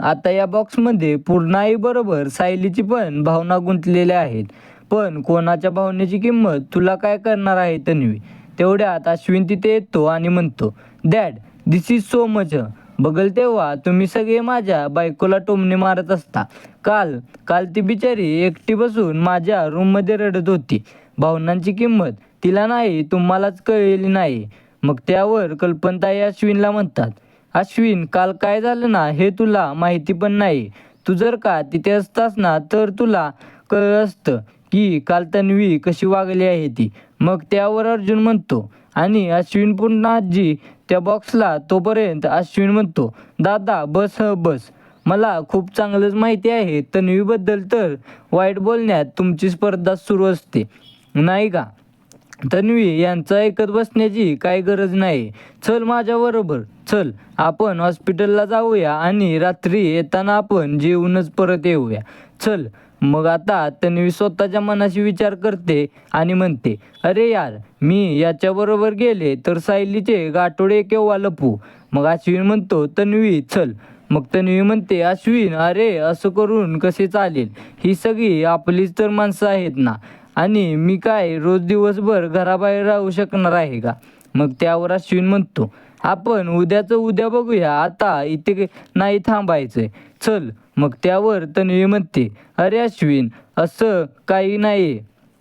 आता या बॉक्समध्ये पूर्ण आई बरोबर सायलीची पण भावना गुंतलेल्या आहेत. पण कोणाच्या भावनेची किंमत तुला काय करणार आहे तन्वी? तेवढ्यात अश्विन तिथे येतो आणि म्हणतो dad this is so much बघल तेव्हा तुम्ही सगळे माझ्या बायकोला टोमणे मारत असता. काल काल ती बिचारी एकटी बसून माझ्या रूममध्ये रडत होती. भावनांची किंमत तिला नाही तुम्हालाच कळलेली नाही. मग त्यावर कल्पनताई अश्विनला म्हणतात अश्विन काल काय झालं ना हे तुला माहिती पण नाही. तू जर का तिथे असतास ना तर तुला कळलं असतं की काल तन्वी कशी वागली आहे ती. मग त्यावर अर्जुन म्हणतो आणि अश्विन पुन्हा आजी त्या बॉक्सला तोपर्यंत अश्विन म्हणतो दादा बस ह बस. मला खूप चांगलंच माहिती आहे. तन्वीबद्दल तर वाईट बोलण्यात तुमची स्पर्धा सुरू असते. नाही का? तन्वी यांचं ऐकत बसण्याची काही गरज नाही. चल माझ्याबरोबर चल आपण हॉस्पिटलला जाऊया आणि रात्री येताना आपण जेवूनच परत येऊया. चल मग आता तन्वी स्वतःच्या मनाशी विचार करते आणि म्हणते अरे यार मी याच्याबरोबर गेले तर सायलीचे गाठोडे केव्हा लपू? मग अश्विन म्हणतो तन्वी चल. मग तन्वी म्हणते अश्विन अरे असं करून कसे चालेल? ही सगळी आपलीच तर माणसं आहेत ना. आणि मी काय रोज दिवसभर घराबाहेर राहू शकणार आहे का? मग त्यावर अश्विन म्हणतो आपण उद्याचं उद्या बघूया आता इथे नाही थांबायचंय. चल. मग त्यावर तन्वी म्हणते अरे अश्विन असं काही नाही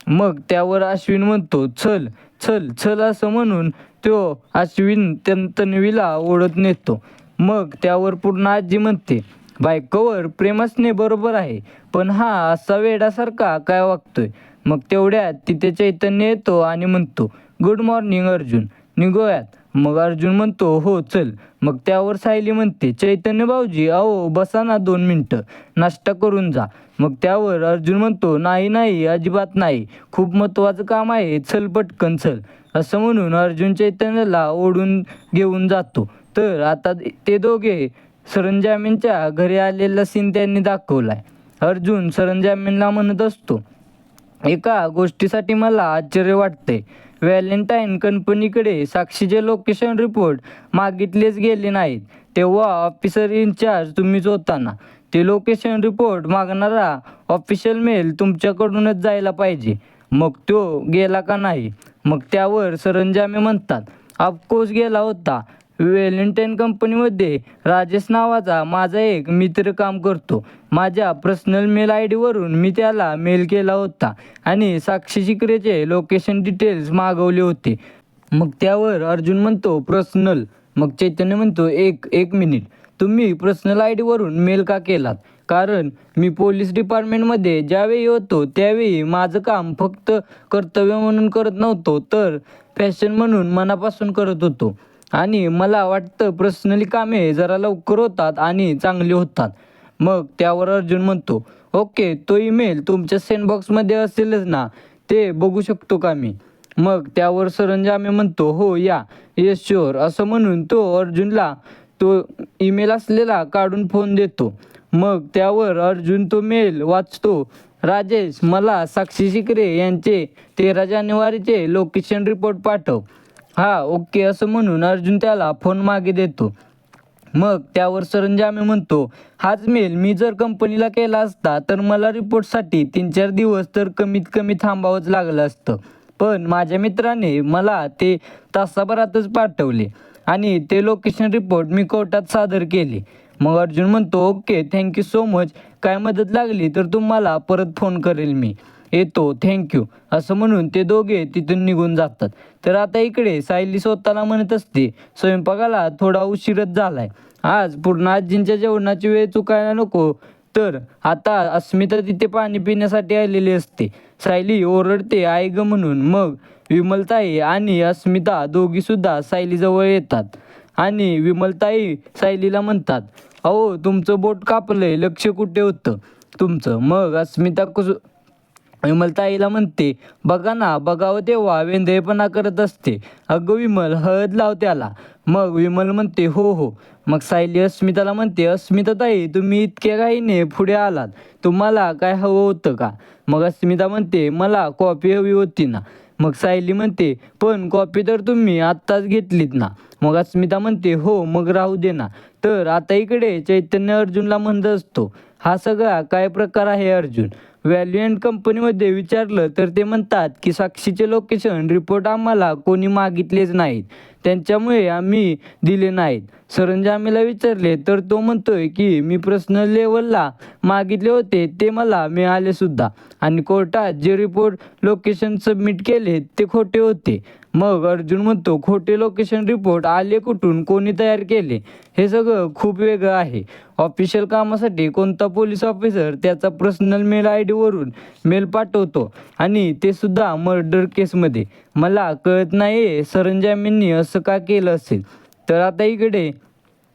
मग त्यावर अश्विन म्हणतो चल चल चल असं म्हणून तो अश्विन तन तन्वीला ओढत नेतो. मग त्यावर पूर्ण आजी म्हणते बायकोवर प्रेम असणे बरोबर आहे पण हा असा वेडासारखा काय वागतोय? मग तेवढ्यात तिथे चैतन्य येतो आणि म्हणतो गुड मॉर्निंग अर्जुन. निघूयात. मग अर्जुन म्हणतो हो चल. मग त्यावर सायली म्हणते चैतन्य भाऊजी अहो बसा ना दोन मिनटं. नाश्ता करून जा. मग त्यावर अर्जुन म्हणतो नाही नाही अजिबात नाही. खूप महत्त्वाचं काम आहे. चल पटकन चल. असं म्हणून अर्जुन चैतन्याला ओढून घेऊन जातो. तर आता ते दोघे सरंजामींच्या घरी आलेला सीन त्यांनी दाखवलाय. अर्जुन सरंजामींना म्हणत असतो एका गोष्टीसाठी मला आश्चर्य वाटते. व्हॅलेंटाईन कंपनीकडे साक्षीचे लोकेशन रिपोर्ट मागितलेच गेले नाहीत. तेव्हा ऑफिसर इन्चार्ज तुम्हीच होता ना ते लोकेशन रिपोर्ट मागणारा ऑफिशियल मेल तुमच्याकडूनच जायला पाहिजे. मग तो गेला का नाही? मग त्यावर सरंजामे म्हणतात. ऑफकोर्स गेला होता. वेलेंटाईन कंपनीमध्ये राजेश नावाचा माझा एक मित्र काम करतो. माझ्या पर्सनल मेल आय डीवरून मी त्याला मेल केला होता आणि साक्षी शिकरेचे लोकेशन डिटेल्स मागवले होते. मग त्यावर अर्जुन म्हणतो पर्सनल मग चैतन्य म्हणतो एक एक मिनिट तुम्ही पर्सनल आय डीवरून मेल का केलात? कारण मी पोलीस डिपार्टमेंटमध्ये ज्यावेळी होतो त्यावेळी माझं काम फक्त कर्तव्य म्हणून करत नव्हतो तर फॅशन म्हणून मनापासून करत होतो. आणि मला वाटतं पर्सनली कामे जरा लवकर होतात आणि चांगली होतात. मग त्यावर अर्जुन म्हणतो ओके तो ईमेल तुमच्या सेंडबॉक्समध्ये असेलच ना? ते बघू शकतो का मी? मग त्यावर सरंजामे म्हणतो हो या. येस शुअर असं म्हणून तो अर्जुनला तो ईमेल असलेला काढून फोन देतो. मग त्यावर अर्जुन तो मेल वाचतो राजेश मला साक्षी शिकरे यांचे तेरा जानेवारीचे लोकेशन रिपोर्ट पाठव. हा ओके असं म्हणून अर्जुन त्याला फोन मागे देतो. मग त्यावर सरंजामे म्हणतो हाच मेल मी जर कंपनीला केला असता तर मला रिपोर्टसाठी तीन चार दिवस तर कमीत कमी थांबावंच लागलं असतं. पण माझ्या मित्राने मला ते तासाभरातच पाठवले आणि ते लोकेशन रिपोर्ट मी कोर्टात सादर केले. मग अर्जुन म्हणतो ओके थँक्यू सो मच काय मदत लागली तर तुम्हाला परत फोन करेल मी. येतो थँक्यू असं म्हणून ते दोघे तिथून निघून जातात. तर आता इकडे सायली स्वतःला म्हणत असते स्वयंपाकाला थोडा उशीरच झालाय. आज पूर्ण आजींच्या जेवणाची वेळ चुकायला नको. तर आता अस्मिता तिथे पाणी पिण्यासाठी आलेली असते. सायली ओरडते आई ग म्हणून. मग विमलताई आणि अस्मिता दोघीसुद्धा सायलीजवळ येतात. आणि विमलताई सायलीला म्हणतात अहो तुमचं बोट कापलंय लक्ष कुठे होतं? तुमचं. मग अस्मिता कुस विमलताईला म्हणते बघा ना बघावं तेव्हा वेंधळेपणा करत असते. अगं विमल हळद लाव त्याला. मग विमल म्हणते हो हो. मग सायली अस्मिताला म्हणते अस्मिताताई तुम्ही इतक्या घाईने पुढे आलात. तुम्हाला काय हवं होतं का? मग अस्मिता म्हणते मला कॉफी हवी होती ना. मग सायली म्हणते पण कॉपी तर तुम्ही आत्ताच घेतलीत ना. मग अस्मिता म्हणते हो मग राहू दे ना. तर आता इकडे चैतन्य अर्जुनला म्हणत असतो हा सगळा काय प्रकार आहे अर्जुन? व्हॅल्यू अँड कंपनीमध्ये विचारलं तर ते म्हणतात की साक्षीचे लोकेशन रिपोर्ट आम्हाला कोणी मागितलेच नाहीत. त्यांच्यामुळे आम्ही दिले नाहीत. सरंजामीला विचारले तर तो म्हणतोय की मी पर्सनल लेवलला मागितले होते ते मला मिळाले सुद्धा. आणि कोर्टात जे रिपोर्ट लोकेशन सबमिट केले ते खोटे होते. मग अर्जुन म्हणतो खोटे लोकेशन रिपोर्ट आले कुठून? कोणी तयार केले? हे सगळं खूप वेगळं आहे. ऑफिशियल कामासाठी कोणता पोलीस ऑफिसर त्याचा पर्सनल मेल आय डीवरून मेल पाठवतो आणि ते सुद्धा मर्डर केसमध्ये मला कळत नाही सरंजामींनी असं का केलं असेल? तर आता इकडे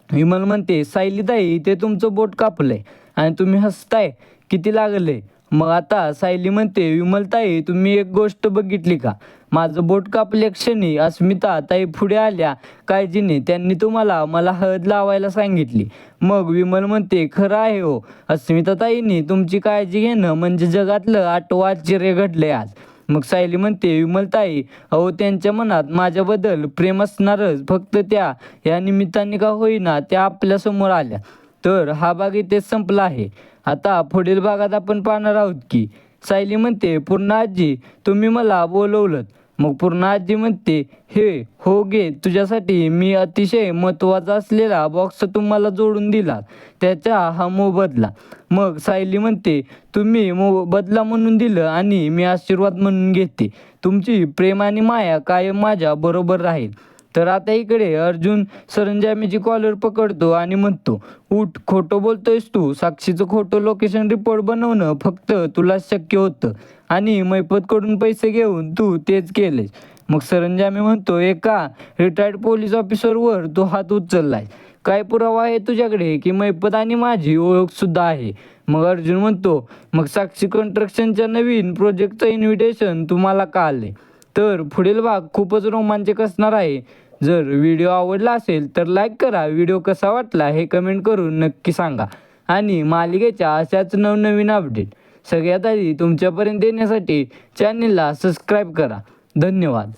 विमल म्हणते सायलीताई ते तुमचं बोट कापलंय आणि तुम्ही हसताय. किती लागले मग आता सायली म्हणते विमलताई तुम्ही एक गोष्ट बघितली का? माझं बोट कापल्या क्षणी अस्मिता ताई पुढे आल्या. काळजीने त्यांनी तुम्हाला मला हळद लावायला सांगितली. मग विमल म्हणते खरं आहे हो. अस्मिता ताईंनी तुमची काळजी घेणं म्हणजे जगातलं आठवं आश्चर्य घडलंय आज. मग सायली म्हणते विमलताई अहो त्यांच्या मनात माझ्याबद्दल प्रेम असणारच फक्त त्या. या निमित्ताने का होईना त्या आपल्यासमोर आल्या. तर हा भाग इथे संपला आहे. आता पुढील भागात आपण पाहणार आहोत की. सायली म्हणते पूर्ण आजी तुम्ही मला बोलवलं मग पूर्ण आजी म्हणते हे हो गे तुझ्यासाठी मी अतिशय महत्त्वाचा असलेला बॉक्स तुम्हाला जोडून दिला. त्याचा हा मोबदला मग सायली म्हणते तुम्ही मो बदला म्हणून दिलं आणि मी आशीर्वाद म्हणून घेते. तुमची प्रेम आणि माया कायम माझ्या बरोबर राहील. तर आता इकडे अर्जुन सरंजामीची कॉलर पकडतो आणि म्हणतो उठ खोटं बोलतोयस तू. साक्षीचं खोटं लोकेशन रिपोर्ट बनवणं फक्त तुला शक्य होतं. आणि मैपतकडून पैसे घेऊन तू तेच केलेस मग सरंजामी म्हणतो एका रिटायर्ड पोलीस ऑफिसरवर तू हात उचललाय काय पुरावा आहे तुझ्याकडे की मैपत आणि माझी ओळख सुद्धा आहे? मग अर्जुन म्हणतो मग साक्षी कन्स्ट्रक्शनच्या नवीन प्रोजेक्टचं इन्व्हिटेशन तुम्हाला का आले तर पुढील भाग खूपच रोमांचक असणार आहे. जर व्हिडिओ आवडला असेल तर लाईक करा. व्हिडिओ कसा वाटला हे कमेंट करून नक्की सांगा. आणि मालिकेच्या अशाच नवनवीन अपडेट सगळ्यात आधी तुमच्यापर्यंत येण्यासाठी चॅनलला सबस्क्राईब करा. धन्यवाद.